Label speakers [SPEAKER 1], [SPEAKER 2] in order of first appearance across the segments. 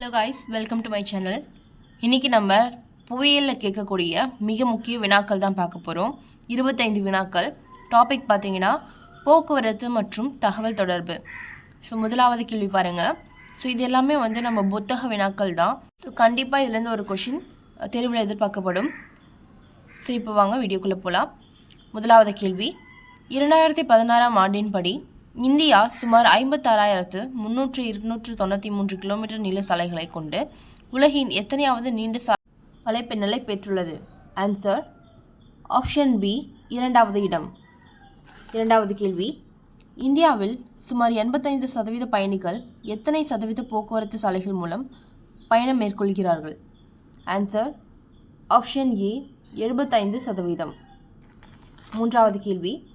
[SPEAKER 1] Hello guys welcome to my channel இன்றைக்கி நம்ம புவியியலில் கேட்கக்கூடிய மிக முக்கிய வினாக்கள் தான் பார்க்க போகிறோம் இருபத்தைந்து வினாக்கள். டாபிக் பார்த்தீங்கன்னா போக்குவரத்து மற்றும் தகவல் தொடர்பு. ஸோ முதலாவது கேள்வி பாருங்கள் ஸோ இது எல்லாமே வந்து நம்ம புத்தக வினாக்கள் தான். ஸோ கண்டிப்பாக இதுலேருந்து ஒரு கொஷின் தெருவில் எதிர்பார்க்கப்படும். ஸோ இப்போ வாங்க வீடியோக்குள்ளே போகலாம் முதலாவது கேள்வி. இரண்டாயிரத்தி பதினாறாம் ஆண்டின்படி இந்தியா சுமார் ஐம்பத்தாறாயிரத்து முந்நூற்று இருநூற்று தொண்ணூற்றி மூன்று கிலோமீட்டர் நீள சாலைகளை கொண்டு உலகின் எத்தனையாவது நீண்ட சா வலைப்பின்னலை பெற்றுள்ளது. ஆன்சர் ஆப்ஷன் பி இரண்டாவது இடம். இரண்டாவது கேள்வி. இந்தியாவில் சுமார் எண்பத்தைந்து சதவீத பயணிகள் எத்தனை சதவீத போக்குவரத்து சாலைகள் மூலம் பயணம் மேற்கொள்கிறார்கள்? ஆன்சர் ஆப்ஷன் ஏ எழுபத்தைந்து சதவீதம். மூன்றாவது கேள்வி.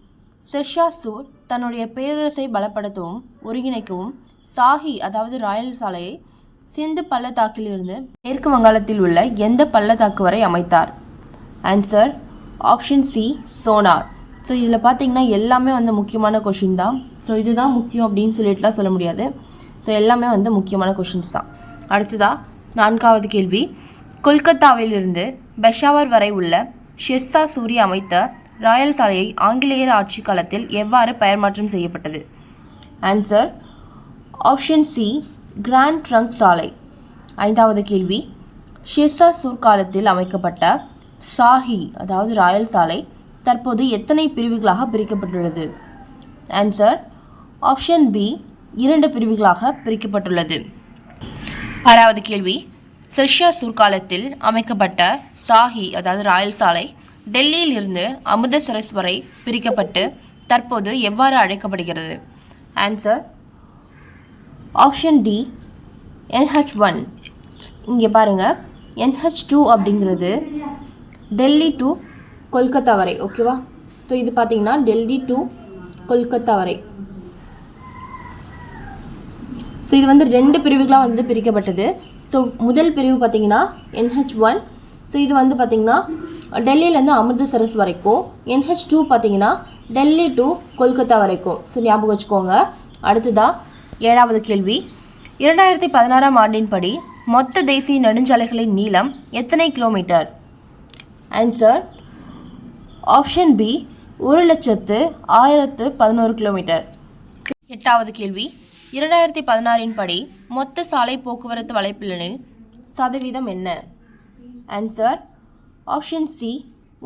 [SPEAKER 1] செர்ஷா சூர் தன்னுடைய பேரரசை பலப்படுத்தவும் ஒருங்கிணைக்கவும் சாஹி அதாவது ராயல் சாலையை சிந்து பள்ளத்தாக்கிலிருந்து மேற்கு வங்காளத்தில் உள்ள எந்த பள்ளத்தாக்கு வரை அமைத்தார்? ஆன்சர் ஆப்ஷன் சி சோனார் ஸோ இதில் பார்த்தீங்கன்னா எல்லாமே வந்து முக்கியமான கொஷின் தான். ஸோ இதுதான் முக்கியம் அப்படின்னு சொல்லிட்டுலாம் சொல்ல முடியாது. ஸோ எல்லாமே வந்து முக்கியமான கொஷின்ஸ் தான். அடுத்ததா நான்காவது கேள்வி. கொல்கத்தாவிலிருந்து பெஷாவர் வரை உள்ள ஷெர்ஷா சூரி அமைத்த ராயல் சாலையை ஆங்கிலேயர் ஆட்சி காலத்தில் எவ்வாறு பெயர் மாற்றம் செய்யப்பட்டது? Answer option C grand trunk சாலை. ஐந்தாவது கேள்வி. ஷிர்சா சூர் காலத்தில் அமைக்கப்பட்ட ஷாஹி அதாவது ராயல் சாலை தற்போது எத்தனை பிரிவுகளாக பிரிக்கப்பட்டுள்ளது? ஆன்சர் ஆப்ஷன் பி இரண்டு பிரிவுகளாக பிரிக்கப்பட்டுள்ளது. ஆறாவது கேள்வி. ஷெர்ஷா சூர் காலத்தில் அமைக்கப்பட்ட சாஹி அதாவது ராயல் சாலை டெல்லியில் இருந்து அமிர்தசரஸ் வரை பிரிக்கப்பட்டு தற்போது எவ்வாறு அழைக்கப்படுகிறது? Answer option D NH one இங்கே பாருங்கள் என்ஹெச் டூ அப்படிங்கிறது டெல்லி டு கொல்கத்தா வரை ஓகேவா ஸோ இது பார்த்தீங்கன்னா டெல்லி டு கொல்கத்தா வரை. ஸோ இது வந்து ரெண்டு பிரிவுகளாக வந்து பிரிக்கப்பட்டது. ஸோ முதல் பிரிவு பார்த்தீங்கன்னா என்ஹெச் ஒன் ஸோ இது வந்து பார்த்தீங்கன்னா டெல்லியிலேருந்து அமிர்தசரஸ் வரைக்கும் என்ஹெச் டூ பார்த்தீங்கன்னா டெல்லி டு கொல்கத்தா வரைக்கும். ஸோ ஞாபகம் வச்சுக்கோங்க. அடுத்ததாக ஏழாவது கேள்வி. இரண்டாயிரத்தி பதினாறாம் ஆண்டின்படி மொத்த தேசிய நெடுஞ்சாலைகளின் நீளம் எத்தனை கிலோமீட்டர்? ஆன்சர் ஆப்ஷன் பி ஒரு லட்சத்து ஆயிரத்து பதினோரு கிலோமீட்டர். எட்டாவது கேள்வி. இரண்டாயிரத்தி பதினாறின் படி மொத்த சாலை போக்குவரத்து வலைப்பின்னலில் சதவீதம் என்ன? ஆன்சர் ஆப்ஷன் சி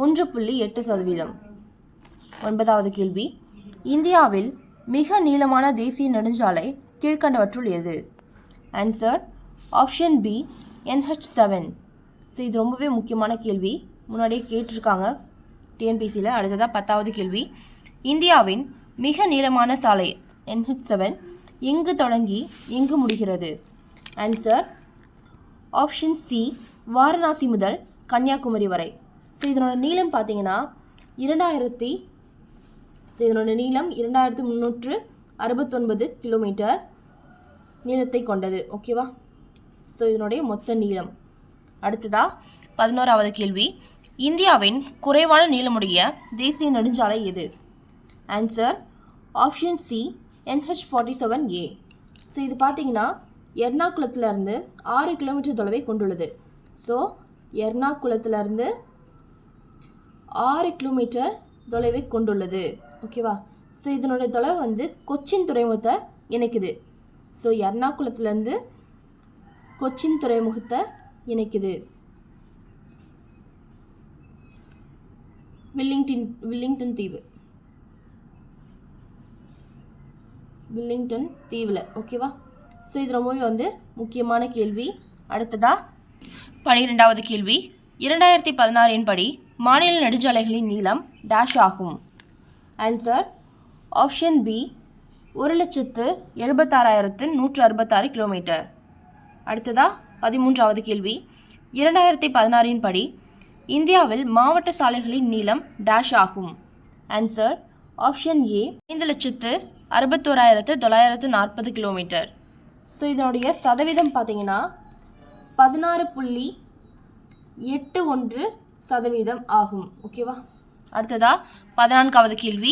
[SPEAKER 1] ஒன்று புள்ளி எட்டு சதவீதம். ஒன்பதாவது கேள்வி. இந்தியாவில் மிக நீளமான தேசிய நெடுஞ்சாலை கீழ்க்கண்டவற்றுள் எது? Answer option B NH seven so இது ரொம்பவே முக்கியமான கேள்வி. முன்னாடியே கேட்டிருக்காங்க. டிஎன்பிசியில் அடுத்ததாக பத்தாவது கேள்வி. இந்தியாவின் மிக நீளமான சாலை என்ஹெச் செவன் எங்கு தொடங்கி எங்கு முடிகிறது? ஆன்சர் ஆப்ஷன் சி வாரணாசி முதல் கன்னியாகுமரி வரை. ஸோ இதனோட நீளம் பார்த்தீங்கன்னா இரண்டாயிரத்தி ஸோ இதனோட நீளம் இரண்டாயிரத்தி முந்நூற்று அறுபத்தொன்பது கிலோமீட்டர் நீளத்தை கொண்டது. ஓகேவா ஸோ இதனுடைய மொத்த நீளம். அடுத்ததா பதினோராவது கேள்வி. இந்தியாவின் குறைவான நீளமுடைய தேசிய நெடுஞ்சாலை எது? Answer option C NH forty seven A so இது பார்த்தீங்கன்னா எர்ணாகுளத்துலேருந்து ஆறு கிலோமீட்டர் தொலைவை கொண்டுள்ளது. ஸோ எர்ணாகுளத்துலேருந்து ஆறு கிலோமீட்டர் தொலைவை கொண்டுள்ளது. ஓகேவா ஸோ இதனுடைய தொலைவு வந்து கொச்சின் துறைமுகத்தை இணைக்குது. ஸோ எர்ணாகுளத்துலேருந்து கொச்சின் துறைமுகத்தை இணைக்குது. வில்லிங்டன் வில்லிங்டன் தீவு. வில்லிங்டன் தீவில். ஓகேவா ஸோ இது ரொம்பவே வந்து முக்கியமான கேள்வி. அடுத்ததாக பனிரெண்டாவது கேள்வி. இரண்டாயிரத்தி பதினாறின் படி மாநில நெடுஞ்சாலைகளின் நீளம் டேஷ் ஆகும். ஆன்சர் ஆப்ஷன் பி ஒரு லட்சத்து எழுபத்தாறாயிரத்து நூற்று அறுபத்தாறு கிலோமீட்டர் அடுத்ததா பதிமூன்றாவது கேள்வி. இரண்டாயிரத்தி பதினாறின் படி இந்தியாவில் மாவட்ட சாலைகளின் நீளம் டேஷ் ஆகும். ஆன்சர் ஆப்ஷன் ஏ ஐந்து லட்சத்து அறுபத்தோராயிரத்து தொள்ளாயிரத்து நாற்பது கிலோமீட்டர் ஸோ இதனுடைய சதவீதம் பார்த்தீங்கன்னா பதினாறு புள்ளி எட்டு ஒன்று சதவீதம் ஆகும். ஓகேவா அடுத்ததா பதினான்காவது கேள்வி.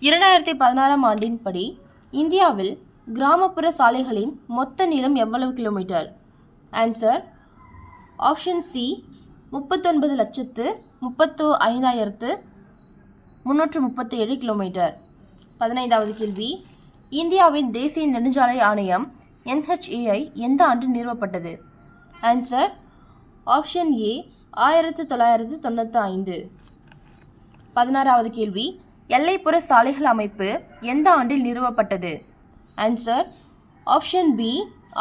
[SPEAKER 1] இரண்டாயிரத்தி பதினாறாம் ஆண்டின் படி இந்தியாவில் கிராமப்புற சாலைகளின் மொத்த நீளம் எவ்வளவு கிலோமீட்டர் ஆன்சர் ஆப்ஷன் சி முப்பத்தொன்பது லட்சத்து முப்பத்து ஐந்தாயிரத்து முன்னூற்று முப்பத்தி ஏழு கிலோமீட்டர் பதினைந்தாவது கேள்வி. இந்தியாவின் தேசிய நெடுஞ்சாலை ஆணையம் என்ஹெச்ஏஐ எந்த ஆண்டு நிறுவப்பட்டது? ஆன்சர் ஆப்ஷன் ஏ ஆயிரத்து தொள்ளாயிரத்து தொண்ணூற்றி ஐந்து. பதினாறாவது கேள்வி. எல்லைப்புற சாலைகள் அமைப்பு எந்த ஆண்டில் நிறுவப்பட்டது? ஆன்சர் ஆப்ஷன் பி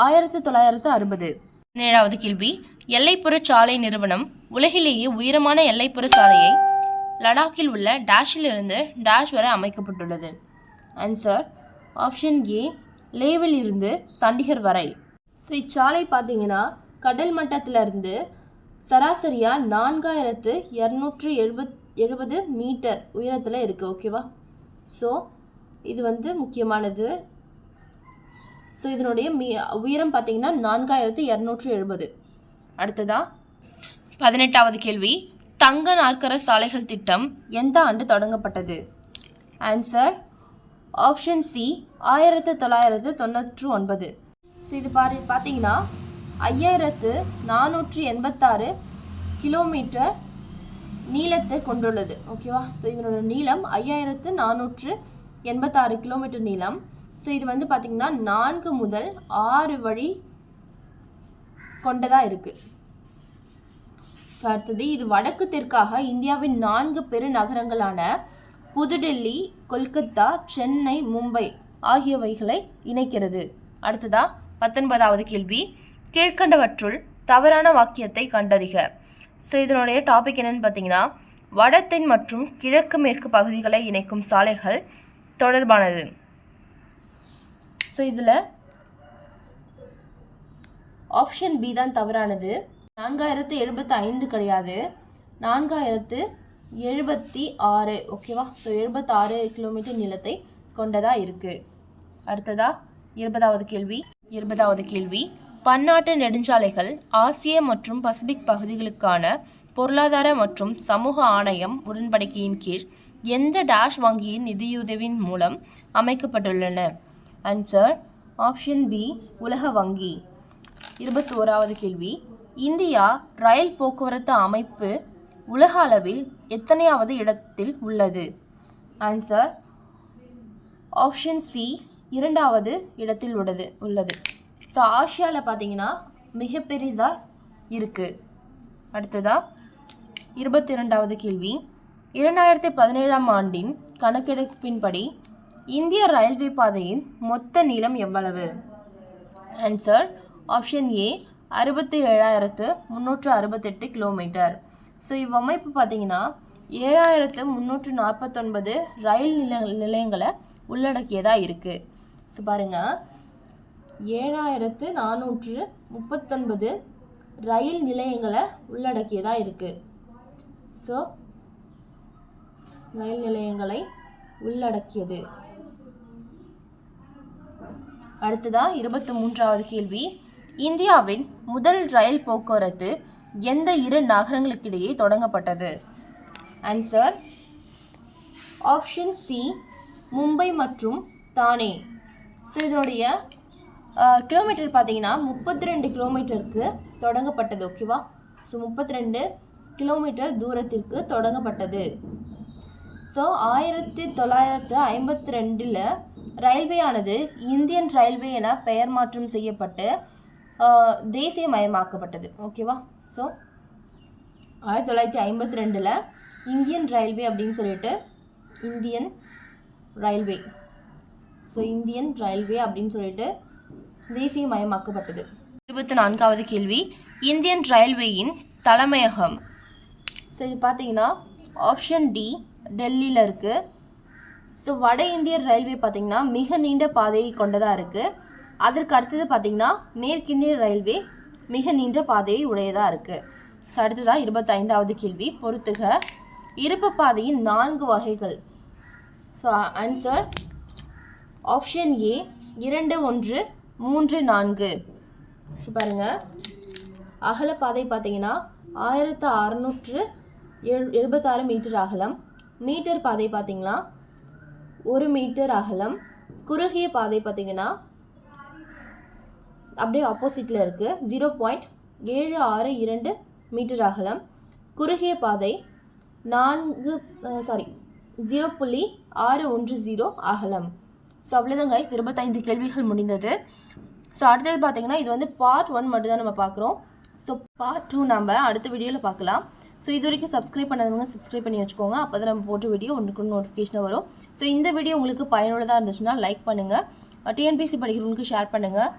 [SPEAKER 1] ஆயிரத்து தொள்ளாயிரத்து அறுபது. பதினேழாவது கேள்வி. எல்லைப்புற சாலை நிறுவனம் உலகிலேயே உயரமான எல்லைப்புற சாலையை லடாக்கில் உள்ள டேஷிலிருந்து டேஷ் வரை அமைக்கப்பட்டுள்ளது. ஆன்சர் ஆப்ஷன் ஏ லேவில் இருந்து சண்டிகர் வரை. ஸோ இச்சாலை பார்த்தீங்கன்னா கடல் மட்டத்திலிருந்து சராசரியாக நான்காயிரத்து இரநூற்று எழுபத் எழுபது மீட்டர் உயரத்தில் இருக்குது ஓகேவா ஸோ இது வந்து முக்கியமானது. ஸோ இதனுடைய மீ உயரம் பார்த்தீங்கன்னா நான்காயிரத்து இரநூற்று எழுபது. அடுத்ததா? பதினெட்டாவது கேள்வி. தங்க நாற்கர சாலைகள் திட்டம் எந்த ஆண்டு தொடங்கப்பட்டது? ஆன்சர் ஆப்ஷன் சி ஆயிரத்து தொள்ளாயிரத்து தொண்ணூற்று ஒன்பது. ஸோ இது பாரு பார்த்தீங்கன்னா ஐயாயிரத்து நானூற்றி எண்பத்தாறு கிலோமீட்டர் நீளத்தை கொண்டுள்ளது. ஓகேவா ஸோ இதனோட நீளம் ஐயாயிரத்து நானூற்று எண்பத்தாறு கிலோமீட்டர் நீளம். ஸோ இது வந்து பார்த்திங்கன்னா நான்கு முதல் ஆறு வழி கொண்டதாக இருக்குது அடுத்தது இது வடக்கு தெற்காக இந்தியாவின் நான்கு பெருநகரங்களான புதுடெல்லி கொல்கத்தா சென்னை மும்பை ஆகியவைகளை இணைக்கிறது. அடுத்ததா பத்தொன்பதாவது கேள்வி. கீழ்கண்டவற்றுள் தவறான வாக்கியத்தை கண்டறிக. ஸோ இதனுடைய டாபிக் என்னன்னு பார்த்தீங்கன்னா வடதென் மற்றும் கிழக்கு மேற்கு பகுதிகளை இணைக்கும் சாலைகள் தொடர்பானது. ஸோ இதில் ஆப்ஷன் பி தான் தவறானது. நான்காயிரத்து எழுபத்தி ஐந்து கிடையாது. நான்காயிரத்து எழுபத்தி ஆறு ஓகேவா ஸோ எழுபத்தாறு கிலோமீட்டர் நிலத்தை கொண்டதாக இருக்குது அடுத்ததா இருபதாவது கேள்வி இருபதாவது கேள்வி. பன்னாட்டு நெடுஞ்சாலைகள் ஆசிய மற்றும் பசிபிக் பகுதிகளுக்கான பொருளாதார மற்றும் சமூக ஆணையம் உடன்படிக்கையின் கீழ் எந்த டேஷ் வங்கியின் நிதியுதவியின் மூலம் அமைக்கப்பட்டுள்ளன? ஆன்சர் ஆப்ஷன் பி உலக வங்கி. இருபத்தி ஓராவது கேள்வி. இந்தியா ரயில் போக்குவரத்து அமைப்பு உலக அளவில் எத்தனையாவது இடத்தில் உள்ளது? ஆன்சர் ஆப்ஷன் சி இரண்டாவது இடத்தில் உள்ளது உள்ளது. ஸோ ஆசியாவில் பார்த்தீங்கன்னா மிகப்பெரிதாக இருக்குது அடுத்ததாக இருபத்தி ரெண்டாவது கேள்வி. இரண்டாயிரத்தி பதினேழாம் ஆண்டின் கணக்கெடுப்பின்படி இந்திய ரயில்வே பாதையின் மொத்த நீளம் எவ்வளவு? ஆன்சர் ஆப்ஷன் ஏ அறுபத்தி ஏழாயிரத்து முந்நூற்று அறுபத்தெட்டு கிலோமீட்டர் ஸோ இவ்வமைப்பு பார்த்தீங்கன்னா ஏழாயிரத்து முந்நூற்று நாற்பத்தொன்பது ரயில் நில நிலையங்களை உள்ளடக்கியதாக இருக்குது ஸோ பாருங்கள் ஏழாயிரத்து நானூற்று முப்பத்தொன்பது ரயில் நிலையங்களை உள்ளடக்கியதாக இருக்குது ஸோ ரயில் நிலையங்களை உள்ளடக்கியது. அடுத்ததாக இருபத்தி மூன்றாவது கேள்வி. இந்தியாவின் முதல் ரயில் போக்குவரத்து எந்த இரு நகரங்களுக்கிடையே தொடங்கப்பட்டது? ஆன்சர் ஆப்ஷன் சி மும்பை மற்றும் தானே. ஸோ இதனுடைய கிலோமீட்டர் பார்த்தீங்கன்னா முப்பத்தி ரெண்டு கிலோமீட்டருக்கு தொடங்கப்பட்டது ஓகேவா? ஸோ முப்பத்தி ரெண்டு கிலோமீட்டர் தூரத்திற்கு தொடங்கப்பட்டது. ஸோ ஆயிரத்தி தொள்ளாயிரத்து ஐம்பத்தி ரெண்டில் ரயில்வேயானது இந்தியன் ரயில்வே என பெயர் மாற்றம் செய்யப்பட்டு தேசியமயமாக்கப்பட்டது ஓகேவா? ஸோ ஆயிரத்தி தொள்ளாயிரத்தி ஐம்பத்தி ரெண்டில் இந்தியன் ரயில்வே அப்படின்னு சொல்லிட்டு Indian railway. So Indian railway அப்படின்னு சொல்லிட்டு தேசியமயமாக்கப்பட்டது. இருபத்தி நான்காவது கேள்வி. இந்தியன் ரயில்வேயின் தலைமையகம். சரி பார்த்தீங்கன்னா ஆப்ஷன் டி டெல்லியில் இருக்குது ஸோ வட இந்திய ரயில்வே பார்த்திங்கன்னா மிக நீண்ட பாதையை கொண்டதாக இருக்குது அதற்கு அடுத்தது பார்த்திங்கன்னா மேற்கிந்திய ரயில்வே மிக நீண்ட பாதையை உடையதாக இருக்குது ஸோ அடுத்ததாக இருபத்தைந்தாவது கேள்வி. பொறுத்துக. இருப்பு பாதையின் நான்கு வகைகள். ஸோ ஆன்சர் ஆப்ஷன் ஏ இரண்டு ஒன்று மூன்று நான்கு. ஸோ பாருங்கள் அகலப்பாதை பார்த்தீங்கன்னா ஆயிரத்து அறநூற்று எழு எழுபத்தாறு மீட்டர் அகலம். மீட்டர் பாதை பார்த்தீங்கன்னா ஒரு மீட்டர் அகலம். குறுகிய பாதை பார்த்தீங்கன்னா அப்படியே ஆப்போசிட்டில் இருக்குது ஜீரோ பாயிண்ட் ஏழு ஆறு இரண்டு மீட்டர் அகலம். குறுகிய பாதை நான்கு சாரி ஜீரோ புள்ளி ஆறு ஒன்று ஜீரோ அகலம். ஸோ அவ்வளோதான் கைஸ் இருபத்தைந்து கேள்விகள் முடிந்தது. ஸோ அடுத்தது பார்த்தீங்கன்னா இது வந்து பார்ட் ஒன் மட்டும் தான் நம்ம பார்க்குறோம். ஸோ பார்ட் டூ நம்ம அடுத்த வீடியோவில் பார்க்கலாம். ஸோ இது வரைக்கும் சப்ஸ்கிரைப் பண்ணாதவங்க சப்ஸ்கிரைப் பண்ணி வச்சுக்கோங்க. அப்போ தான் நம்ம போட்ட வீடியோ ஒன்றுக்கு நோட்டிஃபிகேஷன் வரும். ஸோ இந்த வீடியோ உங்களுக்கு பயனுள்ளதாக இருந்துச்சுன்னா லைக் பண்ணுங்கள் டிஎன்பிசி படிக்கிறவங்களுக்கு ஷேர் பண்ணுங்கள்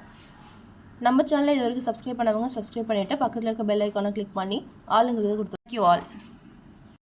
[SPEAKER 1] நம்ம சேனலில் இது வரைக்கும் சப்ஸ்கிரைப் பண்ணவங்க சப்ஸ்கிரைப் பண்ணிவிட்டு பக்கத்தில் இருக்க பெல் ஐக்கானை கிளிக் பண்ணி ஆளுங்கிறத கொடுத்து ஆல்